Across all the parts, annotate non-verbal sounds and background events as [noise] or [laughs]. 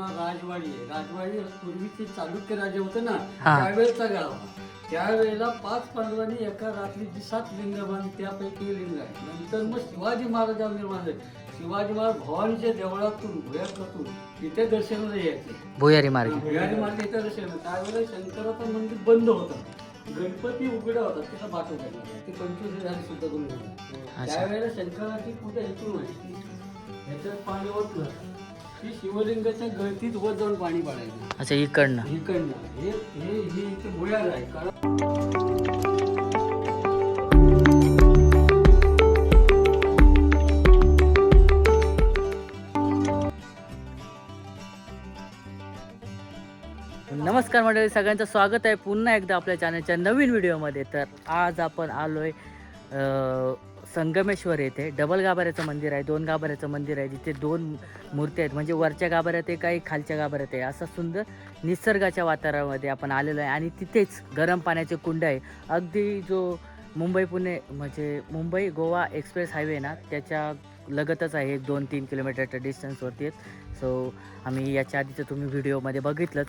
राजवाडी आहे. राजवाडी पूर्वीचे चालुक्य राजे होते ना हा. त्यावेळेचा गाव हा. त्यावेळेला पाच पांडवांनी एका रात्रीची सात लिंग बांधली त्यापैकी एक लिंग आहे. नंतर मग शिवाजी महाराजांनी निर्माण झाले. शिवाजी महाराज भवानीच्या देवळातून भुयाकातून इथे दर्शनाला यायचे. भुयारी मार्ग. भुयारी मार्ग इथे दर्शन त्यावेळेला शंकराचं मंदिर बंद होतं. गणपती उघडा होता त्याला पाठवून द्यायला ते पंचवीस हजार सुद्धा करून गेले. अच्छा. त्यावेळेला शंकराची पूजा इथून व्हायची. ह्याच्यात पाणी ओतलं शिवलिंगाच्या गळतीत वर जाऊन पाणी पाडायचं. अच्छा इकडनं. इकडनं. हे हे हे इथे आहे कारण नमस्कार मंडळी सगळ्यांचं स्वागत आहे पुन्हा एकदा आपल्या चॅनलच्या नवीन व्हिडिओमध्ये तर आज आपण आलोय संगमेश्वर येथे डबल गाभाऱ्याचं मंदिर आहे दोन गाभाऱ्याचं मंदिर आहे जिथे दोन मूर्ती आहेत. म्हणजे वरच्या गाभाऱ्यात आहे काही खालच्या गाभाऱ्यात आहे. असं सुंदर निसर्गाच्या वातावरणामध्ये आपण आलेलो आहे. आणि तिथेच गरम पाण्याचे कुंड आहे. अगदी जो मुंबई पुणे म्हणजे मुंबई गोवा एक्सप्रेस हायवे ना त्याच्या लगतच आहे. एक दोन तीन किलोमीटरच्या डिस्टन्सवरती आहेत. सो आम्ही याच्या आधीचं तुम्ही व्हिडिओमध्ये बघितलंच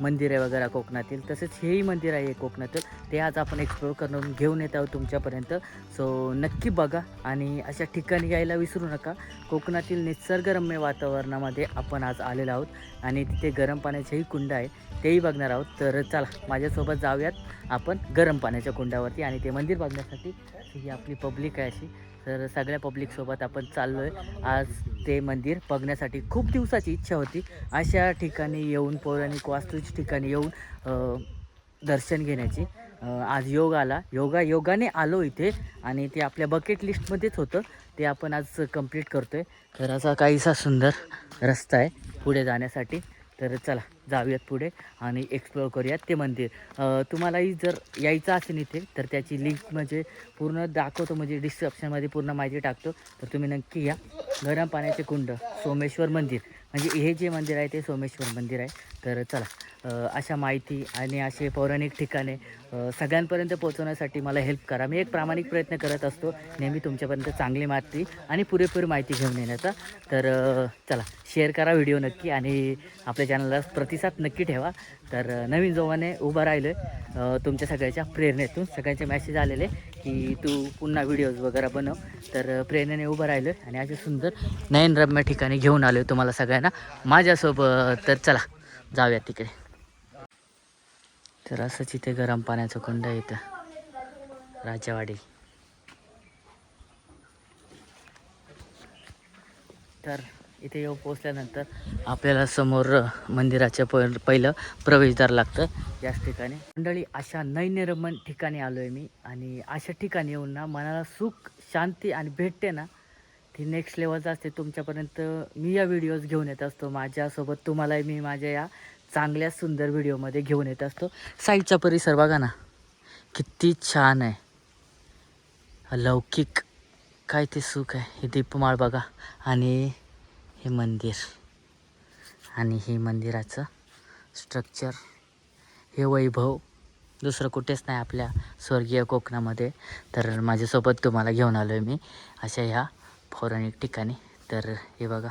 मंदिर आहे वगैरे कोकणातील. तसेच हेही मंदिर आहे कोकणातील. ते आज आपण एक्सप्लोर करून घेऊन येत आहोत तुमच्यापर्यंत. सो नक्की बघा आणि अशा ठिकाणी यायला विसरू नका. कोकणातील निसर्गरम्य वातावरणामध्ये आपण आज आलेलो आहोत आणि तिथे गरम पाण्याचेही कुंड आहे. तेही बघणार आहोत. तर चला माझ्यासोबत जाऊयात आपण गरम पाण्याच्या कुंडावरती आणि ते मंदिर बघण्यासाठी. ही आपली पब्लिक आहे अशी. तर सगळ्या पब्लिकसोबत आपण चाललो आहे आज ते मंदिर बघण्यासाठी खूप दिवसाची इच्छा होती. अशा ठिकाणी येऊन पौराणिक वास्तूच्या ठिकाणी येऊन दर्शन घेण्याची. आज योग आला. योगा योगाने आलो इथे आणि ते आपल्या बकेट लिस्टमध्येच होतं. ते आपण आज कंप्लीट करतो आहे तर असा काहीसा सुंदर रस्ता आहे पुढे जाण्यासाठी. तर चला जाऊयात पुढे आणि एक्सप्लोअर करूयात ते मंदिर. तुम्हालाही जर यायचं असेल इथे तर त्याची लिंक म्हणजे पूर्ण दाखवतो म्हणजे डिस्क्रिप्शनमध्ये पूर्ण माहिती टाकतो. तर तुम्ही नक्की या. गरम पाण्याचे कुंड सोमेश्वर मंदिर. म्हणजे हे जे मंदिर आहे ते सोमेश्वर मंदिर आहे. तर चला अशा माहिती आणि असे पौराणिक ठिकाणे सगळ्यांपर्यंत पोहोचवण्यासाठी मला हेल्प करा. मी एक प्रामाणिक प्रयत्न करत असतो. नेहमी तुमच्यापर्यंत चांगली माहिती आणि पुरेपूर माहिती घेऊन येण्याचा. तर चला शेअर करा व्हिडिओ नक्की आणि आपल्या चॅनलला प्रतिसाद नक्की ठेवा. तर नवीन जोमाने उभं राहिलं आहे तुमच्या सगळ्याच्या प्रेरणेतून सगळ्यांचे मॅसेज आलेले की तू पुन्हा व्हिडिओज वगैरे बनव. तर प्रेरणेने उभं राहिलं आहे आणि असे सुंदर नयनरम्य ठिकाणी घेऊन आलो तुम्हाला सगळ्यांना. माझ्यासोबत तर चला जाऊया तिकडे. तर असंच इथे गरम पाण्याचं कुंड येतं राजावाडी. तर इथे येऊ पोचल्यानंतर आपल्याला समोर मंदिराच्या प पहिलं प्रवेशद्वार लागतं. याच ठिकाणी मंडळी अशा नैनिरमण ठिकाणी आलो आहे मी आणि अशा ठिकाणी येऊन ना मनाला सुख शांती आणि भेटते ना ती नेक्स्ट लेवलचं असते. तुमच्यापर्यंत मी या व्हिडिओज घेऊन येत असतो. माझ्यासोबत तुम्हालाही मी माझ्या या चांगल्या सुंदर व्हिडिओमध्ये घेऊन येत असतो. साईडचा परिसर बघा ना किती छान आहे. अलौकिक काय ते सुख आहे. हे दीपमाळ बघा आणि हे मंदिर आणि हे मंदिराचं स्ट्रक्चर हे वैभव. दुसरं कुठेच नाही आपल्या स्वर्गीय कोकणामध्ये. तर माझ्यासोबत तुम्हाला घेऊन आलो आहे मी अशा ह्या पौराणिक ठिकाणी. तर हे बघा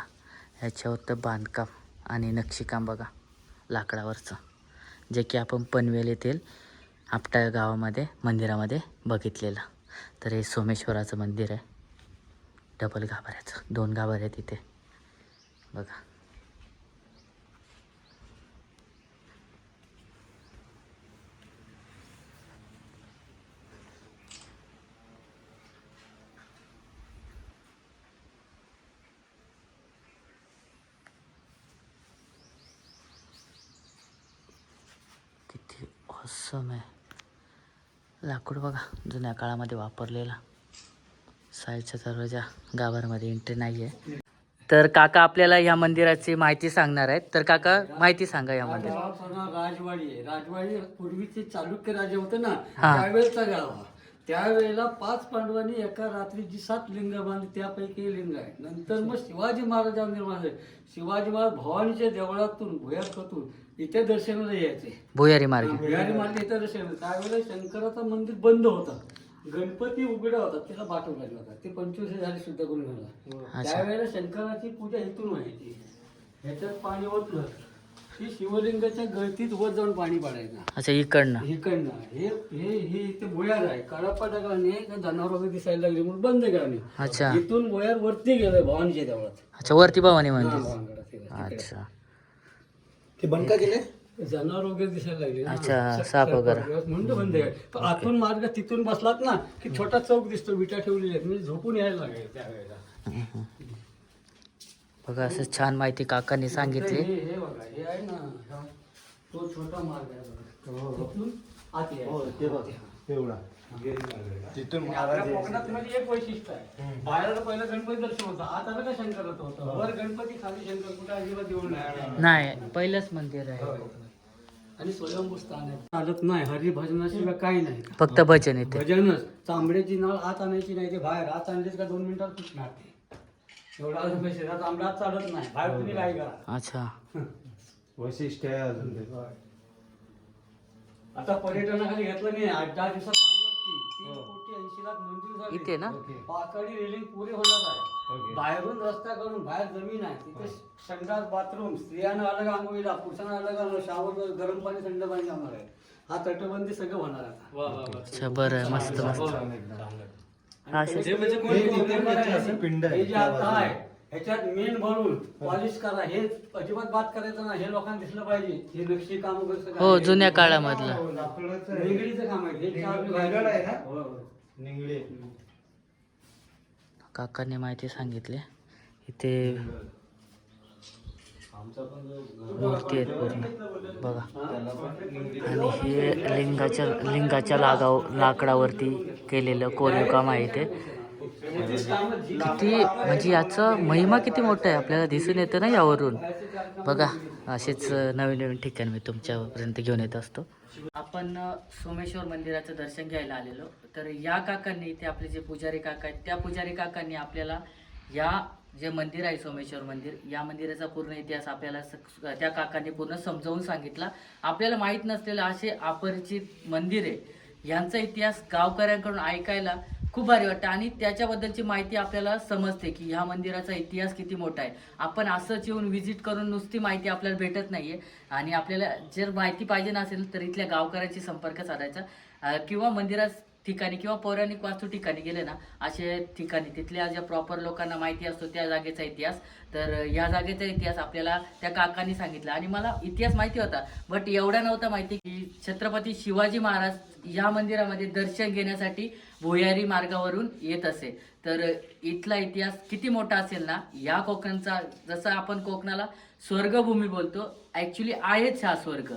ह्याच्यावर बांधकाम आणि नक्षीकाम बघा लाकडावरचं. जे की आपण पनवेल येथील आपटा गावामध्ये मंदिरामध्ये बघितलेलं. तर हे सोमेश्वराचं मंदिर आहे. डबल गाभाऱ्याचं दोन गाभारे तिथे. बघा. किती ऑसम आहे. लाकूड बघा जुन्या काळामध्ये वापरलेला. साईडच्या दरवाजा गाभारमध्ये एंट्री नाही आहे तर काका आपल्याला या मंदिराची माहिती सांगणार आहेत. तर काका माहिती सांगा या मंदिर राजवाडी आहे. राजवाडी पूर्वीचे चालुक्य राजे होते ना हा. त्यावेळेचा गाव हा. त्यावेळेला पाच पांडवांनी एका रात्रीची सात लिंग बांधली त्यापैकी लिंग आहे. नंतर मग शिवाजी महाराजांनी निर्माण झाले. शिवाजी महाराज भवानीच्या देवळातून भुयाकातून इथे दर्शनाला यायचे. भुयारी मार्ग. भुयारी मार्ग इथे दर्शन त्यावेळेला शंकराचं मंदिर बंद होतं. गणपती उघडा होता त्याला पाठवून लागला होता. ते पंचवीस झाले सुद्धा करून गेला अच्छा. त्यावेळेला शंकराची पूजा इथून व्हायची. ह्याच्यात पाणी ओतलं. की शिवलिंगाच्या गळतीत वर जाऊन पाणी पडायचं. अच्छा इकडनं. इकडनं. हे हे हे इथे बोयार आहे. कडप्पा टाकल्याने जनावर वगैरे दिसायला लागली म्हणून बंद केला अच्छा. इथून बोयार वरती गेलोय भवानीच्या देवळात. अच्छा वरती भवानी हा, तिकडे. अच्छा. ते बंद का केले जनावर वगैरे दिसायला लागले ना. अच्छा, स- साप सर्प वगैरे. म्हणून तो बंद आहे. पण आतून मार्ग तिथून बसलात ना की छोटा चौक दिसतो विटा ठेवलेली आहेत. म्हणजे झोपून यायला लागेल त्यावेळेला. बघा असं छान माहिती काकांनी सांगितली. हे हे बघा हे आहे ना हा, तो छोटा मार्ग आहे बघा. तिथून आत यायचं. तेवढा तिथून आणि आपल्या कोकणात म्हणजे एक वैशिष्ट्य आहे. बाहेर पहिलं गणपती दर्शन होतं आता आलं का शंकराचं होतं वर गणपती खाली शंकर कुठे अजिबात येऊन नाही पहिलंच मंदिर आहे. आणि स्वयंभू स्थान आहे. चालत नाही हरिभजनाशिवाय काही नाही. फक्त भजन येते. भजनच. तांबड्याची नळ आत आणायची नाही ते बाहेर आत आणलीच का दोन मिनिटात तुटणार ते. एवढा अजून पैसे तांबडा आत चालत नाही. बाहेर तुम्ही काय करा अच्छा. [laughs] वैशिष्ट्य आहे अजून ते. आता पर्यटनाखाली घेतलं नाही आठ दहा दिवसात चालू तीन कोटी ऐंशी लाख मंजूर झाले. इथे ना? पाकळी रेलिंग पुरी होणार आहे. बाहेरून रस्ता करून बाहेर जमीन आहे तिथे संडास बाथरूम स्त्रियांना अलग आंघोळीला पुरुषांना अलग आंघोळ शावर गरम पाणी थंड पाणी जाणार आहे. हा तटबंदी सगळं होणार आता. अच्छा बरं आहे मस्त मस्त. म्हणजे पिंड आहे हे जे आता. आहे ह्याच्यात मेन भरून पॉलिश करा. हे अजिबात बात करायचं ना हे लोकांना दिसलं पाहिजे. हे नक्षी काम कसं हो. जुन्या काळामधलं. वेगळीचं काम आहे. हे निंगड- निंगड आहे ना? हो, हो. निंगळे काकांनी माहिती सांगितली. इथे मूर्ती आहेत पूर्ण. बघा. आणि हे लिंगाच्या लिंगाच्या लागाव लाकडावरती केलेलं कोरीव काम आहे ते किती म्हणजे याचं महिमा किती मोठा आहे? आपल्याला दिसून येतं ना यावरून. बघा. असेच नवीन नवीन ठिकाण मी तुमच्यापर्यंत घेऊन येत असतो. आपण सोमेश्वर मंदिराचं दर्शन घ्यायला आलेलो. तर या काकांनी ते आपले जे पुजारी काका आहेत त्या पुजारी काकांनी आपल्याला या जे मंदिर आहे सोमेश्वर मंदिर या मंदिराचा पूर्ण इतिहास आपल्याला स- त्या काकांनी पूर्ण समजावून सांगितला. आपल्याला माहीत नसलेलं असे अपरिचित मंदिर आहे. यांचा इतिहास गावकऱ्यांकडून ऐकायला खूप भारी वाटतं. आणि त्याच्याबद्दलची माहिती आपल्याला समजते की ह्या मंदिराचा इतिहास किती मोठा आहे. आपण असंच येऊन व्हिजिट करून नुसती माहिती आपल्याला भेटत नाही आहे आणि आपल्याला जर माहिती पाहिजे नसेल तर इथल्या गावकऱ्यांशी संपर्क साधायचा. किंवा मंदिरात ठिकाणी किंवा पौराणिक वास्तू ठिकाणी गेले ना असे ठिकाणी. तिथल्या ज्या प्रॉपर लोकांना माहिती असतो त्या जागेचा इतिहास. तर या जागेचा इतिहास आपल्याला त्या काकांनी सांगितला. आणि मला इतिहास माहिती होता बट एवढा नव्हता माहिती की छत्रपती शिवाजी महाराज या मंदिरामध्ये दर्शन घेण्यासाठी भुयारी मार्गावरून येत असे. तर इथला इतिहास किती मोठा असेल ना या कोकणचा जसं आपण कोकणाला स्वर्गभूमी बोलतो ॲक्च्युली आहेच हा स्वर्ग.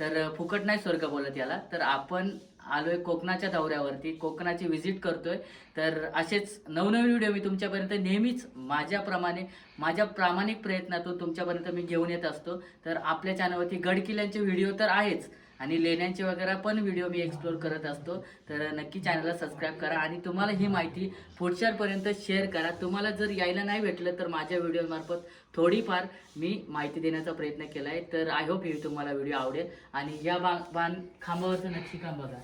तर फुकट नाही स्वर्ग बोलत याला. तर आपण आलोय कोकणाच्या दौऱ्यावरती कोकणाची व्हिजिट करतोय. तर असेच नवनवीन व्हिडिओ मी तुमच्यापर्यंत नेहमीच माझ्याप्रमाणे माझ्या प्रामाणिक प्रयत्नातून तुमच्यापर्यंत मी घेऊन येत असतो. तर आपल्या चॅनलवरती गडकिल्ल्यांचे व्हिडिओ तर आहेच आणि लेण्यांचे वगैरे पण व्हिडिओ मी एक्सप्लोर करत असतो. तर नक्की चॅनलला सबस्क्राईब करा आणि तुम्हाला ही माहिती पुढच्यापर्यंत शेअर करा. तुम्हाला जर यायला नाही भेटलं तर माझ्या व्हिडिओमार्फत थोडीफार मी माहिती देण्याचा प्रयत्न केला आहे तर आय होप ही तुम्हाला व्हिडिओ आवडेल. आणि या बा बांध खांबावरचं नक्षीकाम बघा.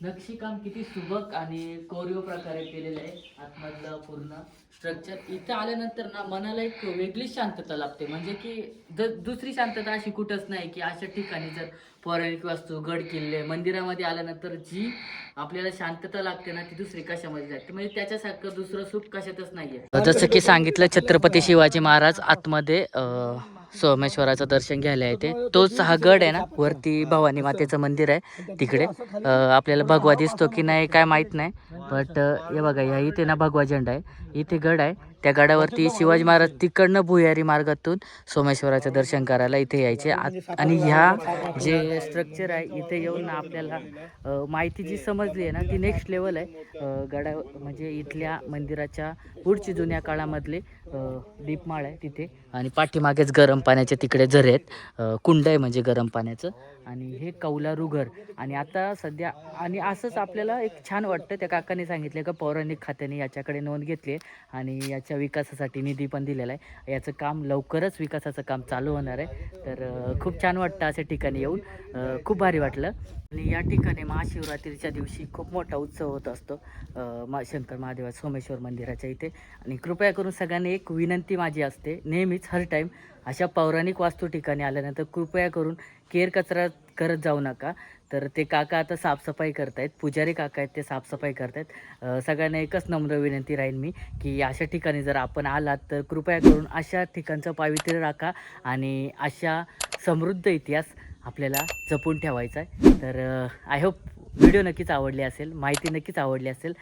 नक्षीकाम किती सुबक आणि कोरिओ प्रकारे केलेलं आहे. आतमधलं पूर्ण स्ट्रक्चर इथं आल्यानंतर ना मनाला एक वेगळीच शांतता लागते म्हणजे की द दुसरी शांतता अशी कुठंच नाही की अशा ठिकाणी जर पौराणिक वास्तू गड किल्ले मंदिरामध्ये आल्यानंतर जी आपल्याला शांतता लागते ना ती दुसरी कशामध्ये लागते म्हणजे त्याच्यासारखं दुसरं सुख कशातच नाहीये. जसं की सांगितलं छत्रपती शिवाजी महाराज आतमध्ये सोमेश्वराचं दर्शन घ्यायला येते. तोच हा गड आहे ना वरती भवानी मातेचं मंदिर आहे तिकडे. आपल्याला भगवा दिसतो की नाही काय माहीत नाही. बट हे बघा या इथे ना भगवा झेंडा आहे. इथे गड आहे. त्या गडावरती शिवाजी महाराज तिकडनं भुयारी मार्गातून सोमेश्वराचं दर्शन करायला इथे यायचे. आणि ह्या जे स्ट्रक्चर आहे इथे येऊन ना आपल्याला माहिती जी समजली आहे ना ती नेक्स्ट लेवल आहे. गडा म्हणजे इथल्या मंदिराच्या पुढची जुन्या काळामधले दीपमाळ आहे तिथे. आणि पाठीमागेच गरम पाण्याचे तिकडे झरे आहेत. कुंड आहे म्हणजे गरम पाण्याचं. आणि हे कौलारू घर आणि आता सध्या आणि असंच आपल्याला एक छान वाटतं त्या काकांनी सांगितलं का पौराणिक खात्याने याच्याकडे नोंद घेतली आहे आणि याच्या विकासासाठी निधी पण दिलेला आहे. याचं काम लवकरच विकासाचं काम चालू होणार आहे. तर खूप छान वाटतं अशा ठिकाणी येऊन. खूप भारी वाटलं. आणि या ठिकाणी महाशिवरात्रीच्या दिवशी खूप मोठा उत्सव होत असतो. मा शंकर महादेवा सोमेश्वर मंदिराच्या इथे. आणि कृपया करून सगळ्यांनी एक विनंती माझी असते. नेहमीच हर टाईम अशा पौराणिक वास्तू ठिकाणी आल्यानंतर कृपया करून केर कचरा करत जाऊ नका. तर ते काका आता साफसफाई करतायत. पुजारी काका आहेत ते साफसफाई करतायत. आहेत सगळ्यांना एकच नम्र विनंती राहील मी की अशा ठिकाणी जर आपण आलात तर कृपया करून अशा ठिकाणचं पावित्र्य राखा आणि अशा समृद्ध इतिहास आपल्याला जपून ठेवायचा आहे. तर आय होप व्हिडिओ नक्कीच आवडली असेल माहिती नक्कीच आवडली असेल.